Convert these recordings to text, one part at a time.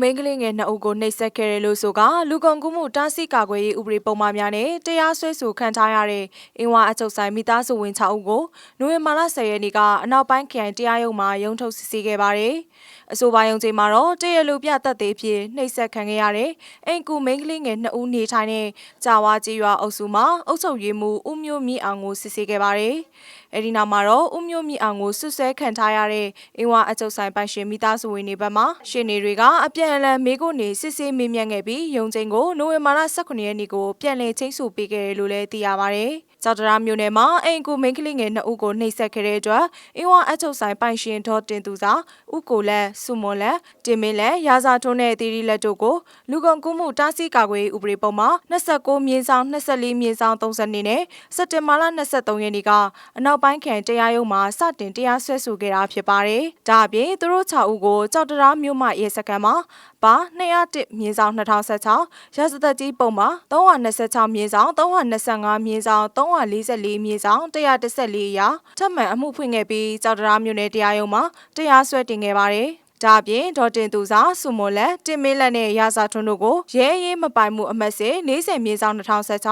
မိန်းကလေးငယ်နှစ်ဦးကိုနှိပ်စက်ခဲ့တယ်လို့ဆိုကလူကုန်ကူးမှုတားဆီးကာကွယ်ရေးဥပဒေပုံမှန်များနဲ့တရားစွဲဆိုခံထားရတဲ့အင်းဝါအချုပ်ဆိုင်မိသားစုဝင်6ဦးကိုနိုဝင်ဘာလ10ရက်နေ့ကအနောက်ပိုင်းခရိုင်တရားရုံးမှာရုံးထုတ်စစ်ဆေးခဲ့ပါတယ်။အဆိုပါရုံးချိန်မှာတော့တရားလူပြသက်သေဖြစ်နှိပ်စက်ခံခဲ့ရတဲ့အင်ကူမိန်းကလေးငယ်2ဦးနေထိုင်တဲ့ကြာဝါကြီးရွာအုပ်စုမှာအုပ်ချုပ်ရေးမှူးဦးမျိုးမြင့်အောင်ကိုစစ်ဆေးခဲ့ပါတယ်။အဲဒီနောက်မှာတော့ဦးမျိုးမြင့်အောင်ကိုဆွဆွဲခံထားရတဲ့အင်းဝါအချုပ်ဆိုင်ပိုင်ရှင်မိသားစုဝင်တွေဘက်မှရှင်းနေတွေကအပြန်အလှန်မေးခွန်းနေစစ်ဆေးမေးမြန်းခဲ့ပြီးရုံချိန်ကိုနိုဝင်ဘာလ18ရက်နေ့ကိုပြန်လည်ချင်းစုပေးခဲ့တယ်လို့လည်းသိရပါတယ်။ကြောက်တရားမျိုးနယ်မှာအိမ်ကူမိန်းကလေးငယ်2ဦးကိုနှိပ်စက်ခဲ့တဲ့အတွက်အင်းဝါအချုပ်ဆိုင်ပိုင်ရှင်ဒေါ်တင်သူစာဥကိုလက်စုမွန်လက်တင်မင်းလက်ရာဇာထွန်းနဲ့တီရီလက်တို့ကိုလူကုန်ကူးမှုတားဆီးကာကွယ်ရေးဥပဒေပုံမှာ29မြင်းဆောင်24မြင်းဆောင်32နဲ့စက်တင်ဘာလ23ရက်နေ့ကအနောက်ပိုင်းခရိုင်တရားရုံးမှာစတင်တရားစွဲဆိုခဲ့တာဖြစ်ပါတယ်။ဒါအပြင်သူတို့6ဦးကိုကြောက်တရားမြို့မှရဲစခန်းမှာပါ201မြင်းဆောင်2016ရာဇသက်ကြီးပုံမှာ326မြင်းဆောင်325မြင်းဆောင်344မြင်းဆောင်114ရာထပ်မံအမှုဖွင့်ခဲ့ပြီးကြောက်တရားမြို့နယ်တရားရုံးမှာတရားစွဲတင်ခဲ့ပါတယ်။ဒါအပြင်ဒေါ်တင်သူစာစုမွန်လက်တင်မင်းလက်နဲ့ရာဇာထွန်းတို့ကိုရဲရေးမပိုင်မှုအမတ်စေ40မြေဆောင်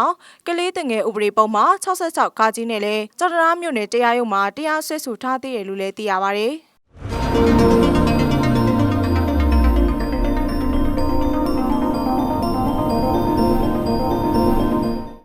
2016ကလေးတငယ်ဥပဒေပုံမှာ66ကာကြီးနဲ့လည်းကြောက်တရားမြို့နယ်တရားရုံးမှာတရားစွဲဆိုထားသေးတယ်လို့လည်းသိရပါဗျ။